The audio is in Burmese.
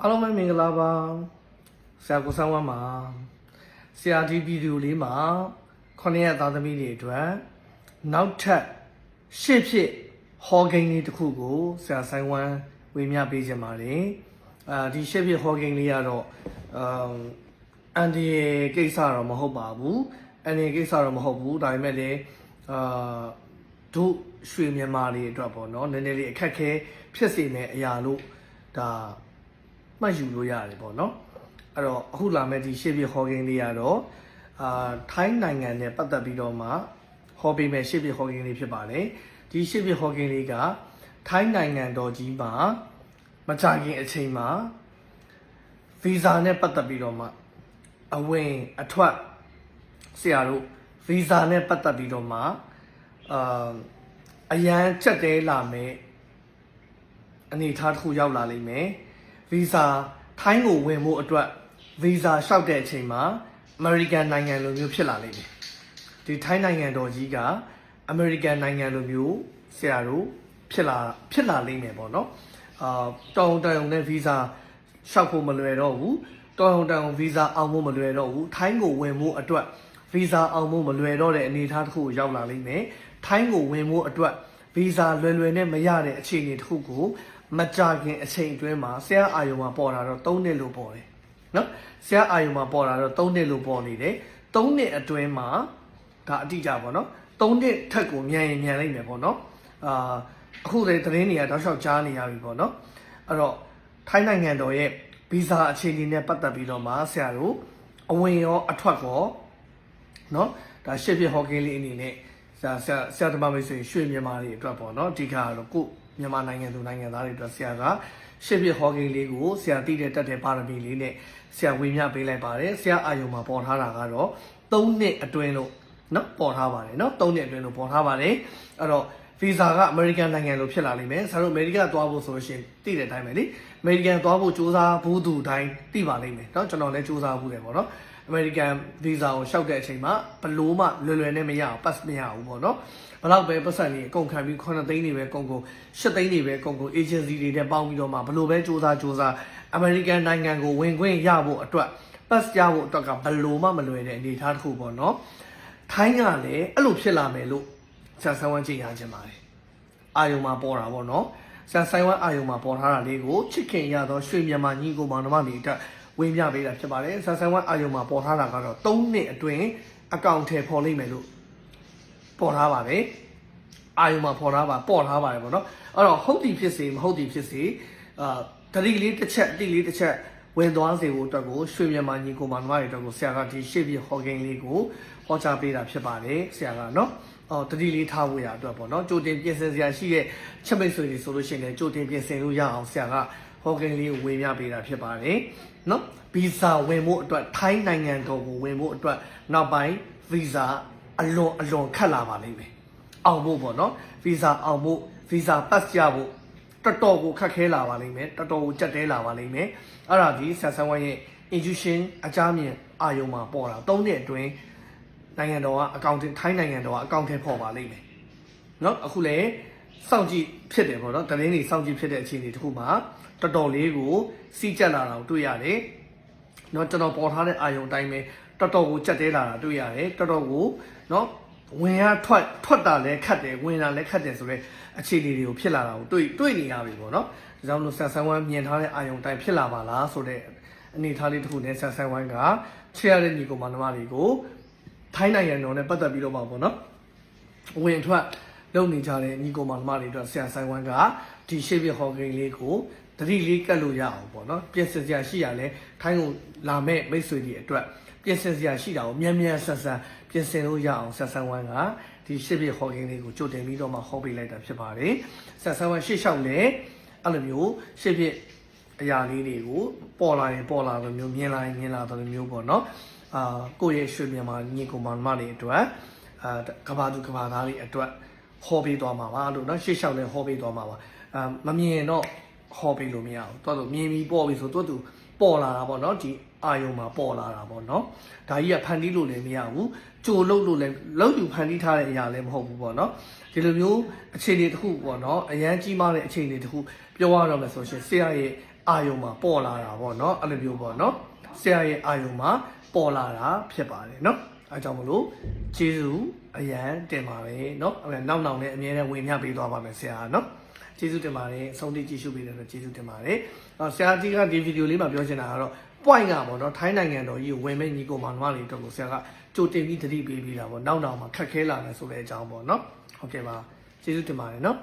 အားလုံးပဲမင်္ဂလာပါဆရာကိုဆောင်ဝမ်းပါဆရာဒီဗီဒီယိုလေးမှာခုနှစ်ရက်သားသမီးတွေအတွက်နောက်ထပ်ရှေ့ဖြစ်ဟောဂိမ်းလေးတစ်ခုကိုဆရာဆိုင်ဝမ်းဝေမျှပေးခြင်းပါတယ်အာဒီရှေ့ဖြစ်ဟောဂိမ်းလေးကတော့အမ်အန်ဒီရဲ့ကိစ္စတော့မဟုတ်ပါဘူးအန်ဒီရဲ့ကိစ္စတော့မဟုတ်ဘူးဒါပေမဲ့လည်းအာတို့ရွှေမြန်မာတွေအတွက်ပေါ့နော်နည်းနည်းလေးအခက်ခဲဖြစ်စေမယ့်အရာလို့ဒါ မှတ်ယူလို့ရတယ်ပေါ့နော်အဲ့တော့အခုလာမယ့်ဒီရှေ့ပြဟော်ဂင်းလေးကတော့အာထိုင်းနိုင်ငံနဲ့ပတ်သက်ပြီးတော့မှဟောပေးမယ့်ရှေ့ပြဟော်ဂင်းလေးဖြစ်ပါတယ်ဒီရှေ့ပြဟော်ဂင်းလေးကထိုင်းနိုင်ငံတော်ကြီးမှာမကြခင်အချိန်မှာဗီဇာနဲ့ပတ်သက်ပြီးတော့မှအဝင်အထွက်ဆရာတို့ဗီဇာနဲ့ပတ်သက်ပြီးတော့မှအာအရန်ချက်တဲလာမယ်အနေအထားတစ်ခုရောက်လာလိမ့်မယ် ဗီဇာထိုင်းကိုဝင်ဖို့အတွက်ဗီဇာလျှောက်တဲ့အချိန်မှာအမေရိကန်နိုင်ငံလိုမျိုးဖြစ်လာလိမ့်မယ်ဒီထိုင်းနိုင်ငံတော်ကြီးကအမေရိကန်နိုင်ငံလိုမျိုးဆရာတို့ဖြစ်လာဖြစ်လာလိမ့်မယ်ပေါ့နော်အာတောင်တန်နဲ့ဗီဇာလျှောက်ဖို့မလွယ်တော့ဘူးတောင်တန်ဗီဇာအောင်ဖို့မလွယ်တော့ဘူးထိုင်းကိုဝင်ဖို့အတွက်ဗီဇာအောင်ဖို့မလွယ်တော့တဲ့အနေအထားတစ်ခုကိုရောက်လာလိမ့်မယ်ထိုင်းကိုဝင်ဖို့အတွက်ဗီဇာလွယ်လွယ်နဲ့မရတဲ့အခြေအနေတစ်ခုကို မကြခင်အချိန်အတွင်းမှာဆရာအာယုံမှာပေါ်လာတော့3နှစ်လို့ပေါ်တယ်နော်ဆရာအာယုံမှာပေါ်လာတော့3နှစ်လို့ပေါ်နေတယ်3နှစ်အတွင်းမှာဒါအတိအကျပေါ့နော်3နှစ်ထက်ကိုမြန်ရင်မြန်လိုက်မယ်ပေါ့နော်အာအခုလေသတင်းတွေကတောက်လျှောက်ကြားနေရပြီပေါ့နော်အဲ့တော့ထိုင်းနိုင်ငံတော်ရဲ့ဗီဇာအခြေအနေနဲ့ပတ်သက်ပြီးတော့မှဆရာတို့အဝင်ရောအထွက်ရောနော်ဒါရှစ်ဖြစ်ဟော်ကင်းလေးအနေနဲ့ဆရာဆရာဆရာတမမိတ်ဆွေရွှေမြန်မာတွေအတွက်ပေါ့နော်အဓိကကတော့ကို မြန်မာနိုင်ငံသူနိုင်ငံသားတွေအတွက်ဆရာကရှစ်ဖြစ်ဟော်ကင်းလေးကိုဆရာတည်တဲ့တက်တဲ့ပါရမီလေးနဲ့ဆရာဝေမျှပေးလိုက်ပါတယ်ဆရာအာယုံမှာပေါ်ထားတာကတော့3နှစ်အတွင်းလို့နော်ပေါ်ထားပါတယ်နော်3နှစ်အတွင်းလို့ပေါ်ထားပါတယ်အဲ့တော့ဗီဇာကအမေရိကန်နိုင်ငံလိုဖြစ်လာလိမ့်မယ်ဆရာတို့အမေရိကန်သွားဖို့ဆိုလို့ရှိရင်တည်တဲ့အတိုင်းပဲလေအမေရိကန်သွားဖို့စူးစမ်းဘူးသူတိုင်းတည်ပါလိမ့်မယ်နော်ကျွန်တော်လည်းစူးစမ်းဘူးတယ်ပေါ့နော် အမေရိကန်ဗီဇာကိုလျှောက်တဲ့အချိန်မှာဘလို့မှလွယ်လွယ်နဲ့မရအောင်ပတ်မရဘူးပေါ့နော်ဘလောက်ပဲပတ်စံနေအကုန်ခံပြီး9သိန်းတွေပဲကုန်ကုန်10သိန်းတွေပဲကုန်ကုန် agency တွေနဲ့ပေါင်းပြီးတော့မှဘလို့ပဲစူးစမ်းစူးစမ်းအမေရိကန်နိုင်ငံကိုဝင်ခွင့်ရဖို့အတွက်ပတ်ရဖို့အတွက်ကဘလို့မှမလွယ်တဲ့အနေအထားတစ်ခုပေါ့နော်ထိုင်းကလည်းအဲ့လိုဖြစ်လာမယ်လို့ဆရာဆန်းဝမ်းကြည့်ရခြင်းပါတယ်အာယုံမှာပေါ်တာပေါ့နော်ဆရာဆိုင်ဝမ်းအာယုံမှာပေါ်ထားတာလေးကိုချစ်ခင်ရသောရွှေမြန်မာညီကိုမောင်နှမတွေအတွက် ဝင်းပြပေးတာဖြစ်ပါတယ်ဆရာဆိုင်ဝမ်းအာယုံမှာပေါ်ထားတာကတော့3နှစ်အတွင်းအကောင့်ထဲပေါ်လိမ့်မယ်လို့ပေါ်ထားပါတယ်အာယုံမှာပေါ်ထားပါပေါ်ထားပါတယ်ပေါ့နော်အဲ့တော့ဟုတ်သည်ဖြစ်စေမဟုတ်သည်ဖြစ်စေအာတတိလေးတစ်ချက်အတိလေးတစ်ချက်ဝင်သွားစေဖို့အတွက်ကိုရွှေမြန်မာညီကိုမောင်နှမတွေအတွက်ကိုဆရာကဒီရှေ့ပြဟော်ဂိမ်းလေးကိုဟောကြားပေးတာဖြစ်ပါတယ်ဆရာကနော်အော်တတိလေးထားဖို့ရအတွက်ပေါ့နော်ကြိုတင်ပြင်ဆင်စရာရှိတဲ့ချက်မိတ်ဆွေတွေဆိုလို့ရှိရင်လည်းကြိုတင်ပြင်ဆင်လို့ရအောင်ဆရာက ဟောကိန်းလေးကိုဝင်ပြပေးတာဖြစ်ပါတယ်နော်ဗီဇာဝင်ဖို့အတွက်ထိုင်းနိုင်ငံတော်ကိုဝင်ဖို့အတွက်နောက်ပိုင်းဗီဇာအလွန်အလွန်ခက်လာပါလိမ့်မယ်အောင်ဖို့ပေါ့နော်ဗီဇာအောင်ဖို့ဗီဇာပတ်ကြဖို့တော်တော်ကိုခက်ခဲလာပါလိမ့်မယ်တော်တော်ကိုကြက်တဲလာပါလိမ့်မယ်အဲ့ဒါဒီဆန်ဆန်ဝိုင်းရဲ့ intuition အကြမ်းမြင်အာယုံမှာပေါ်တာသုံးနှစ်အတွင်းနိုင်ငံတော်ကအကောင့်ထိုင်းနိုင်ငံတော်ကအကောင့်ထဲပေါ်ပါလိမ့်မယ်နော်အခုလည်း စောင့်ကြည့်ဖြစ်တယ်ပေါ့နော်တရင်တွေစောင့်ကြည့်ဖြစ်တဲ့အခြေအနေတစ်ခုမှာတော်တော်လေးကိုစီးကြက်လာတာကိုတွေ့ရတယ်เนาะကျွန်တော်ပေါ်ထားတဲ့အာယုံတိုင်းပဲတော်တော်ကိုကြက်တဲလာတာတွေ့ရတယ်တော်တော်ကိုเนาะဝင်ရထွက်ထွက်တာလည်းခတ်တယ်ဝင်တာလည်းခတ်တယ်ဆိုတော့အခြေအနေတွေကိုဖြစ်လာတာကိုတွေ့တွေ့နေရပြီပေါ့နော်ဒါကြောင့်လို့ဆန်ဆန်ဝမ်းမြင်ထားတဲ့အာယုံတိုင်းဖြစ်လာပါလားဆိုတဲ့အနေအထားလေးတစ်ခုနဲ့ဆန်ဆန်ဝမ်းကချရတဲ့ညီကောင်မနှမတွေကို ထိုင်းနိုင်ငံတော်နဲ့ပတ်သက်ပြီးတော့ပါပေါ့နော်အဝင်အထွက် လုပ်နေကြတဲ့ညီကိုမောင်နှမတွေအတွက်ဆရာဆိုင်ဝမ်ကဒီရှေ့ပြဟော်ဂိမ်းလေးကိုတတိလေးကတ်လို့ရအောင်ပေါ့နော်ပြင်ဆင်စရာရှိရလဲထိုင်းကိုလာမဲ့မိတ်ဆွေတွေအတွက်ပြင်ဆင်စရာရှိတာကိုမြန်မြန်ဆန်ဆန်ပြင်ဆင်လို့ရအောင်ဆရာဆိုင်ဝမ်ကဒီရှေ့ပြဟော်ဂိမ်းလေးကိုကြိုတင်ပြီးတော့မှဟောပေးလိုက်တာဖြစ်ပါတယ်ဆရာဆိုင်ဝမ်ရှေ့လျှောက်လဲအဲ့လိုမျိုးရှေ့ပြအရာလေးတွေကိုပေါ်လာရင်ပေါ်လာတယ်မျိုးမြင်လာရင်မြင်လာတယ်မျိုးပေါ့နော်အာကိုယ့်ရဲ့ရွှေမြန်မာညီကိုမောင်မတွေအတွက်အာကဘာသူကဘာသားတွေအတွက် ဟောပေးသွားမှာပါလို့เนาะရှေ့လျှောက်လဲဟောပေးသွားမှာပါအာမမြင်တော့ဟောပေးလို့မရဘူးတော်တော်မြင်ပြီးပေါ်ပြီဆိုတော့သူပေါ်လာတာပေါ့เนาะဒီအာယုံမှာပေါ်လာတာပေါ့เนาะဒါကြီးကဖန်တီးလို့လည်းမရဘူးကြိုလုတ်လို့လည်းလုတ်ယူဖန်တီးထားတဲ့အရာလည်းမဟုတ်ဘူးပေါ့เนาะဒီလိုမျိုးအခြေအနေတစ်ခုပေါ့เนาะအရန်ကြီးမားတဲ့အခြေအနေတစ်ခုပြောရတော့မယ်ဆိုရှင်ဆရာရဲ့ အာယုံမှာပေါ်လာတာပေါ့နော်အဲ့လိုမျိုးပေါ့နော်ဆရာရဲ့အာယုံမှာပေါ်လာတာဖြစ်ပါတယ်နော် အဲကြောင့်မလို့ကျေးဇူးအရန်တင်ပါတယ်နော်အဲ့နောက်နောက်နဲ့အမြဲတမ်းဝင်မြပေးသွားပါမယ်ဆရာနော်ကျေးဇူးတင်ပါတယ်အဆုံးထိကြည့်ရှုပေးတဲ့အတွက်ကျေးဇူးတင်ပါတယ်အော်ဆရာကြီးကဒီဗီဒီယိုလေးမှာပြောချင်တာကတော့ point ကပေါ့နော်ထိုင်းနိုင်ငံတော်ကြီးကိုဝင်မဲ့ညီကိုမောင်နှမလေးတို့ကိုဆရာကကြိုတင်ပြီးသတိပေးပြီးတာပေါ့နောက်နောက်မှာခက်ခဲလာမယ်ဆိုတဲ့အကြောင်းပေါ့နော်ဟုတ်ကဲ့ပါကျေးဇူးတင်ပါတယ်နော်